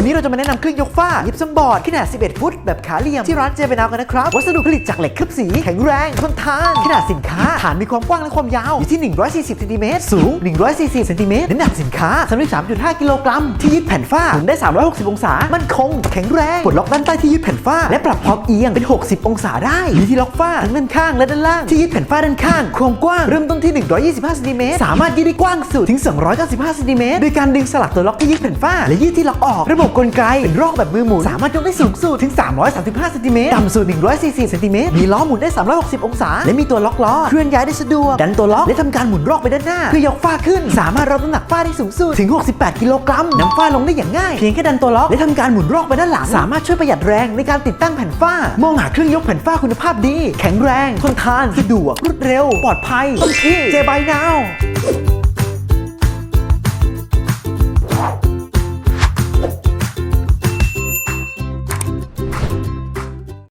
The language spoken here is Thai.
วันนี้เราจะมาแนะนำเครื่องยกฝ้ายิปซัมบอร์ดขนาด 11 ฟุต แบบขาเหลี่ยม ที่ร้านเจเปนาวกันนะครับ วัสดุผลิตจากเหล็กเคลือบสี แข็งแรงทนทาน ขนาดสินค้า ฐานมีความกว้างและความยาวอยู่ที่ 140เซนติเมตรสูง 140เซนติเมตรน้ำหนักสินค้า 33.5 กิโลกรัม ที่ยึดแผ่นฝ้าหมุนได้ 360 องศา มั่นคง แข็งแรงปลดล็อกด้านใต้ที่ยึดแผ่นฝ้า และปรับความเอียงเป็น 60 องศาได้มีที่ล็อกฝ้าทั้งด้านข้างและด้านล่างที่ยึดแผ่นฝ้าด้านข้างความกว้างเริ่มต้นที่ 125เซนติเมตรสามารถยืดได้กว้างสุดถึง 295ซนติเมตรโดยการดึงสลักตัวล็อกที่ยึดแผ่นฝ้าและยืดที่ล็อกออกระบบกลไก เป็นรอกแบบมือหมุน สามารถยกได้สูงสุดถึง 335เซนติเมตรต่ำสุด 144เซนติเมตรมีล้อหมุนได้ 360 องศา และมีตัวล็อกล้อ เคลื่อนย้ายได้สะดวก ดันตัวล็อก และทำการหมุนรอกไปด้านหน้า เพื่อยกฝ้าขึ้น สามารถรับน้ำหนักฝ้าได้สูงสุดถึง 68 กิโลกรัมนำฝ้าลงได้อย่างง่าย เพียงแค่ดันตัวล็อกและทำการหมุนรอกไปด้านหลัง สามารถช่วยประหยัดแรงในการติดตั้งแผ่นฝ้ามองหาเครื่องยกแผ่นฝ้าคุณภาพดี แข็งแรง ทนทาน สะดวก รวดเร็ว ปลอดภัยต้องที่เจบายนาว